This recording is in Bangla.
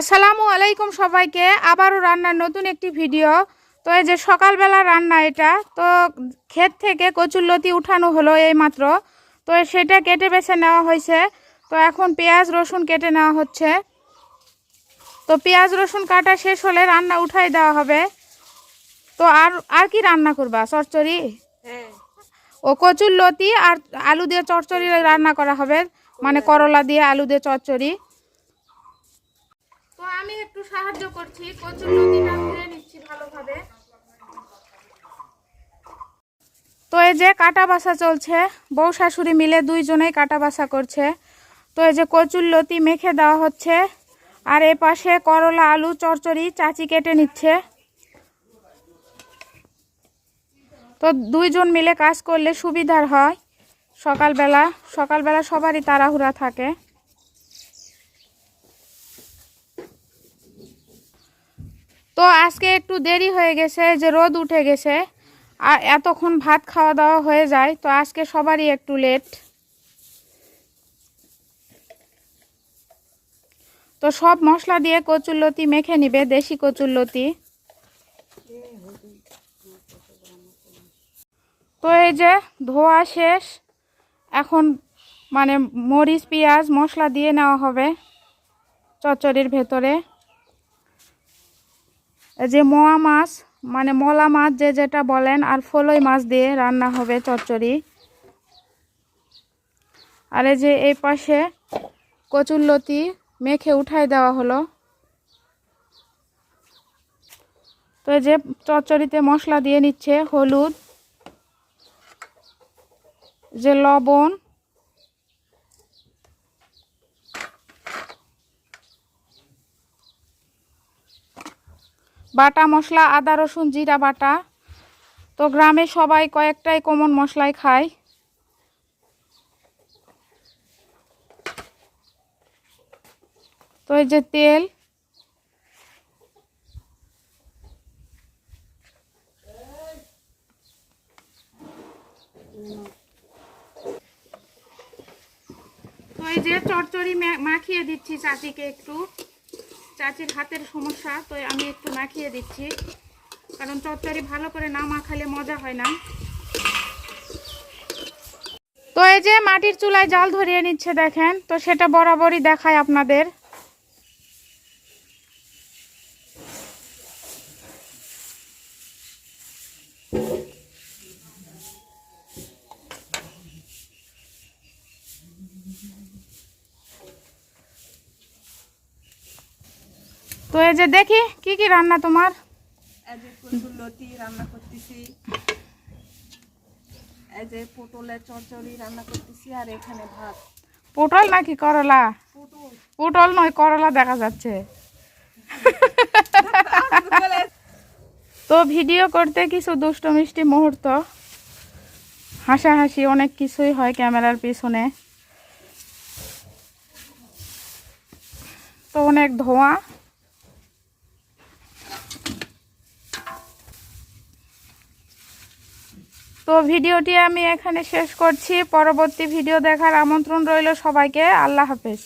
আসসালামু আলাইকুম সবাইকে। আবারও রান্নার নতুন একটি ভিডিও। তো এই যে সকালবেলা রান্না এটা তো ক্ষেত থেকে কচুরলতি উঠানো হলো এই মাত্র তো সেটা কেটে বেছে নেওয়া হয়েছে। তো এখন পেঁয়াজ রসুন কেটে নেওয়া হচ্ছে। তো পেঁয়াজ রসুন কাটা শেষ হলে রান্না উঠাই দেওয়া হবে। তো আর আর কি রান্না করবা? চচ্চড়ি? হ্যাঁ। ও কচুর লতি আর আলু দিয়ে চচ্চড়ি রান্না করা হবে। মানে করলা দিয়ে আলু দিয়ে চচ্চড়ি। আমি একটু সাহায্য করছি, কচুর ধুয়ে নিচ্ছি ভালোভাবে। তো এই যে কাটা বাসা চলছে, বউ শাশুড়ি মিলে দুইজনেই কাটা বাসা করছে। তো এই যে কচুর লতি মেখে দেওয়া হচ্ছে, আর এ পাশে করলা, আলু চচ্চড়ি চাচি কেটে নিচ্ছে। তো দুইজন মিলে কাজ করলে সুবিধার হয়। সকালবেলা সকালবেলা সবারই তাড়াহুড়া থাকে। তো আজকে একটু দেরি হয়ে গেছে, যে রোদ উঠে গেছে, আর এতক্ষণ ভাত খাওয়া দাওয়া হয়ে যায়, তো আজকে সবারই একটু লেট তো সব মশলা দিয়ে কচুরলতি মেখে নিবে, দেশি কচুরলতি তো এই যে ধোয়া শেষ, এখন মানে মরিচ, পেঁয়াজ মশলা দিয়ে নেওয়া হবে চচ্চড়ির ভেতরে। যে মোয়া মাছ মানে মলা মাছ যে যেটা বলেন, আর ফলই মাছ দিয়ে রান্না হবে চচ্চড়ি। আর এই যে এই পাশে কচুরলতি মেখে উঠাই দেওয়া হলো। তো যে চচ্চড়িতে মশলা দিয়ে নিচ্ছে হলুদ, যে লবণ বাটা মশলা, আদা, রসুন, জিরা বাটা। তো গ্রামে সবাই কয়েকটাই কমন মশলাই খায়। তো এই যে তেল। তো এই যে চচ্চড়ি মা- মাখিয়ে দিচ্ছি চাচিকে একটু। চাচির হাতের সমস্যা, তো আমি একটু মাখিয়ে দিচ্ছি। কারণ চচ্চড়ি ভালো করে না মাখালে মজা হয় না। তো এই যে মাটির চুলায় জাল ধরিয়ে নিচ্ছে দেখেন, তো সেটা বরাবরই দেখায় আপনাদের। তো এই যে দেখি কি কি রান্না তোমার? লতি রান্না করতেছি। এই যে পটলের চচ্চড়ি রান্না করতেছি আর এখানে ভাত। পটল নাকি করলা? পটল নয় করলা দেখা যাচ্ছে। তো ভিডিও করতে কিছু দুষ্ট মিষ্টি মুহূর্ত। হাসাহাসি অনেক কিছুই হয় ক্যামেরার পিছনে। তো অনেক ধোঁয়া। তো ভিডিওটি আমি এখানে শেষ করছি। পরবর্তী ভিডিও দেখার আমন্ত্রণ রইল সবাইকে। আল্লাহ হাফেজ।